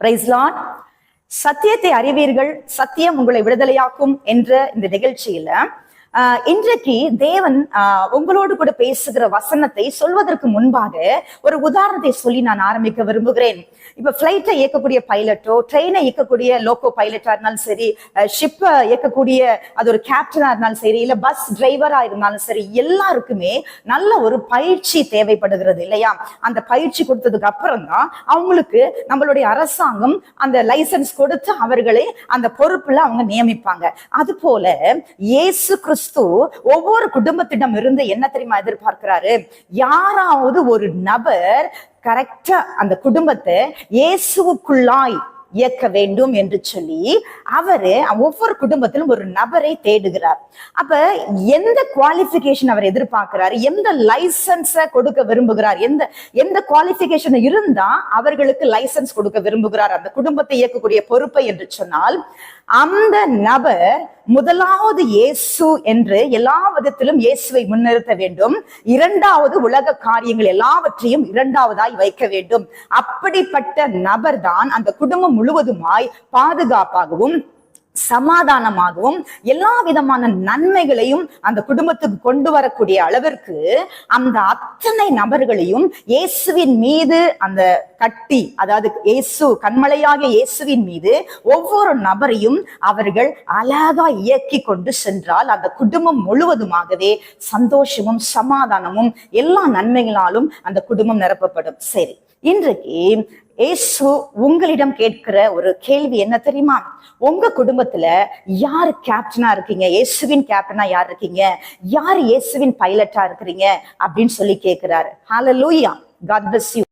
பிரைஸ்லான் சத்தியத்தை அறிவீர்கள் சத்தியம் உங்களை விடுதலையாக்கும் என்ற இந்த நிகழ்ச்சியில இன்றைக்கு தேவன் ஆஹ், உங்களோடு கூட பேசுகிற வசனத்தை சொல்வதற்கு முன்பாக ஒரு உதாரணத்தை சொல்லி நான் ஆரம்பிக்க விரும்புகிறேன். இப்ப பிளைட்டை இயக்கக்கூடிய பைலட்டோ ட்ரெயினை இயக்கக்கூடிய லோக்கோ பைலட்டா இருந்தாலும் சரி ஷிப்பை இயக்கக்கூடிய அது ஒரு கேப்டனா இருந்தாலும் சரி இல்ல பஸ் டிரைவரா இருந்தாலும் சரி எல்லாருக்குமே நல்ல ஒரு பயிற்சி தேவைப்படுகிறது இல்லையா? அந்த பயிற்சி கொடுத்ததுக்கு அப்புறம் தான் அவங்களுக்கு நம்மளுடைய அரசாங்கம் அந்த லைசன்ஸ் கொடுத்து அவர்களை அந்த பொறுப்புல அவங்க நியமிப்பாங்க. அது போல இயேசு கிறிஸ்து ஒவ்வொரு குடும்பத்திடம் இருந்து என்ன தெரியுமா எதிர்பார்க்கிறாரு? யாராவது ஒரு நபர் கரெக்டா அந்த குடும்பத்தை இயேசுவுக்குள்ளாய் இயக்க வேண்டும் என்று சொல்லி அவரு ஒவ்வொரு குடும்பத்திலும் ஒரு நபரை தேடுகிறார். அப்ப எந்த குவாலிபிகேஷன் அவர் எதிர்பார்க்கிறாரு? எந்த லைசன்ஸ கொடுக்க விரும்புகிறார்? எந்த எந்த குவாலிபிகேஷன் இருந்தா அவர்களுக்கு லைசன்ஸ் கொடுக்க விரும்புகிறார்? அந்த குடும்பத்தை இயக்கக்கூடிய பொறுப்பை என்று சொன்னால் அந்த நபர் முதலாவது இயேசு என்று எல்லா விதத்திலும் இயேசுவை முன்னிறுத்த வேண்டும். இரண்டாவது உலக காரியங்கள் எல்லாவற்றையும் இரண்டாவதாய் வைக்க வேண்டும். அப்படிப்பட்ட நபர் தான் அந்த குடும்பம் முழுவதுமாய் பாதுகாப்பாகவும் சமாதானமாகவும் எல்லா விதமான நன்மைகளையும் அந்த குடும்பத்துக்கு கொண்டு வரக்கூடிய அளவிற்கு அந்த அத்தனை நபர்களையும் இயேசுவின் மீது அந்த கட்டி அதாவது இயேசு கண்மலையாகிய இயேசுவின் மீது ஒவ்வொரு நபரையும் அவர்கள் அழகா இயக்கி கொண்டு சென்றால் அந்த குடும்பம் முழுவதுமாகவே சந்தோஷமும் சமாதானமும் எல்லா நன்மைகளாலும் அந்த குடும்பம் நிரப்பப்படும். சரி. இன்றைக்கு இயேசு உங்களிடம் கேட்கிற ஒரு கேள்வி என்ன தெரியுமா? உங்க குடும்பத்துல யார் கேப்டனா இருக்கீங்க? இயேசுவின் கேப்டனா யார் இருக்கீங்க? யார் இயேசுவின் பைலட்டா இருக்கிறீங்க? அப்படின்னு சொல்லி கேட்கிறாரு. ஹாலலூயா காட் பிளஸ் யூ